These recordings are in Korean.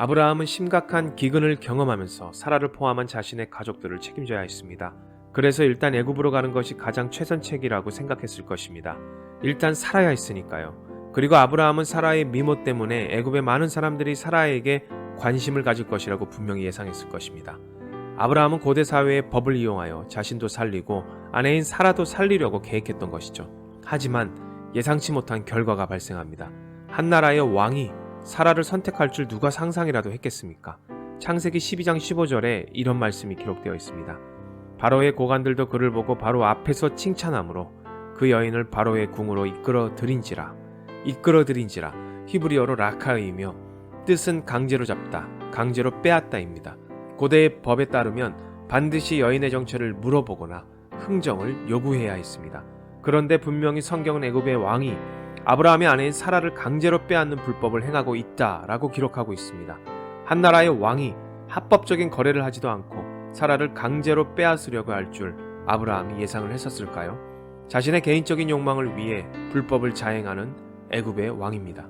아브라함은 심각한 기근을 경험하면서 사라를 포함한 자신의 가족들을 책임져야 했습니다. 그래서 일단 애굽으로 가는 것이 가장 최선책이라고 생각했을 것입니다. 일단 살아야 했으니까요. 그리고 아브라함은 사라의 미모 때문에 애굽의 많은 사람들이 사라에게 관심을 가질 것이라고 분명히 예상했을 것입니다. 아브라함은 고대 사회의 법을 이용하여 자신도 살리고 아내인 사라도 살리려고 계획했던 것이죠. 하지만 예상치 못한 결과가 발생합니다. 한 나라의 왕이 사라를 선택할 줄 누가 상상이라도 했겠습니까? 창세기 12장 15절에 이런 말씀이 기록되어 있습니다. 바로의 고관들도 그를 보고 바로 앞에서 칭찬함으로 그 여인을 바로의 궁으로 이끌어 들인지라 이끌어 들인지라 히브리어로 라카이며 뜻은 강제로 잡다 강제로 빼앗다입니다. 고대의 법에 따르면 반드시 여인의 정체를 물어보거나 흥정을 요구해야 했습니다. 그런데 분명히 성경은 애굽의 왕이 아브라함의 아내인 사라를 강제로 빼앗는 불법을 행하고 있다라고 기록하고 있습니다. 한 나라의 왕이 합법적인 거래를 하지도 않고 사라를 강제로 빼앗으려고 할 줄 아브라함이 예상을 했었을까요? 자신의 개인적인 욕망을 위해 불법을 자행하는 애굽의 왕입니다.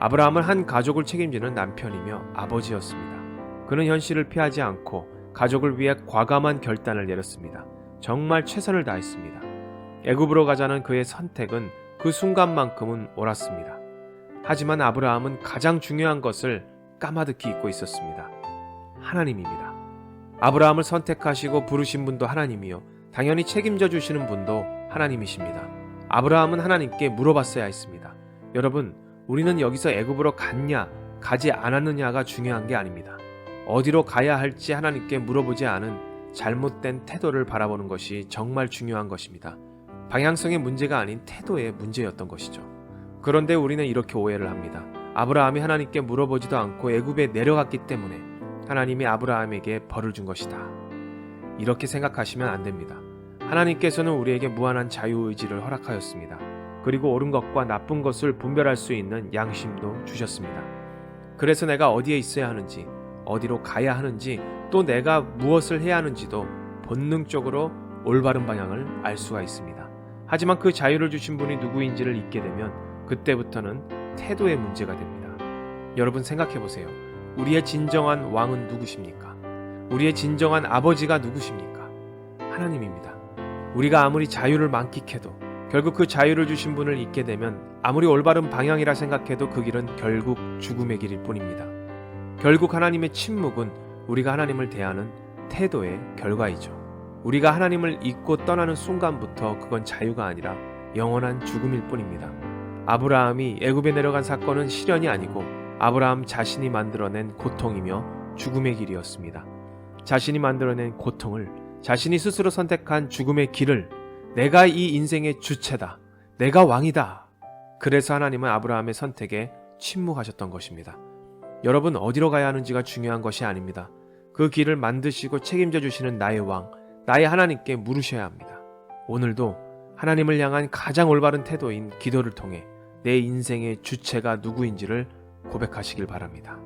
아브라함은 한 가족을 책임지는 남편이며 아버지였습니다. 그는 현실을 피하지 않고 가족을 위해 과감한 결단을 내렸습니다. 정말 최선을 다했습니다. 애굽으로 가자는 그의 선택은 그 순간만큼은 옳았습니다. 하지만 아브라함은 가장 중요한 것을 까마득히 잊고 있었습니다. 하나님입니다. 아브라함을 선택하시고 부르신 분도 하나님이요. 당연히 책임져 주시는 분도 하나님이십니다. 아브라함은 하나님께 물어봤어야 했습니다. 여러분, 우리는 여기서 애굽으로 갔냐, 가지 않았느냐가 중요한 게 아닙니다. 어디로 가야 할지 하나님께 물어보지 않은 잘못된 태도를 바라보는 것이 정말 중요한 것입니다. 방향성의 문제가 아닌 태도의 문제였던 것이죠. 그런데 우리는 이렇게 오해를 합니다. 아브라함이 하나님께 물어보지도 않고 애굽에 내려갔기 때문에 하나님이 아브라함에게 벌을 준 것이다. 이렇게 생각하시면 안 됩니다. 하나님께서는 우리에게 무한한 자유의지를 허락하였습니다. 그리고 옳은 것과 나쁜 것을 분별할 수 있는 양심도 주셨습니다. 그래서 내가 어디에 있어야 하는지, 어디로 가야 하는지, 또 내가 무엇을 해야 하는지도 본능적으로 올바른 방향을 알 수가 있습니다. 하지만 그 자유를 주신 분이 누구인지를 잊게 되면 그때부터는 태도의 문제가 됩니다. 여러분 생각해 보세요. 우리의 진정한 왕은 누구십니까? 우리의 진정한 아버지가 누구십니까? 하나님입니다. 우리가 아무리 자유를 만끽해도 결국 그 자유를 주신 분을 잊게 되면 아무리 올바른 방향이라 생각해도 그 길은 결국 죽음의 길일 뿐입니다. 결국 하나님의 침묵은 우리가 하나님을 대하는 태도의 결과이죠. 우리가 하나님을 잊고 떠나는 순간부터 그건 자유가 아니라 영원한 죽음일 뿐입니다. 아브라함이 애굽에 내려간 사건은 실현이 아니고 아브라함 자신이 만들어낸 고통이며 죽음의 길이었습니다. 자신이 만들어낸 고통을 자신이 스스로 선택한 죽음의 길을 내가 이 인생의 주체다. 내가 왕이다. 그래서 하나님은 아브라함의 선택에 침묵하셨던 것입니다. 여러분 어디로 가야 하는지가 중요한 것이 아닙니다. 그 길을 만드시고 책임져 주시는 나의 왕, 나의 하나님께 물으셔야 합니다. 오늘도 하나님을 향한 가장 올바른 태도인 기도를 통해 내 인생의 주체가 누구인지를 고백하시길 바랍니다.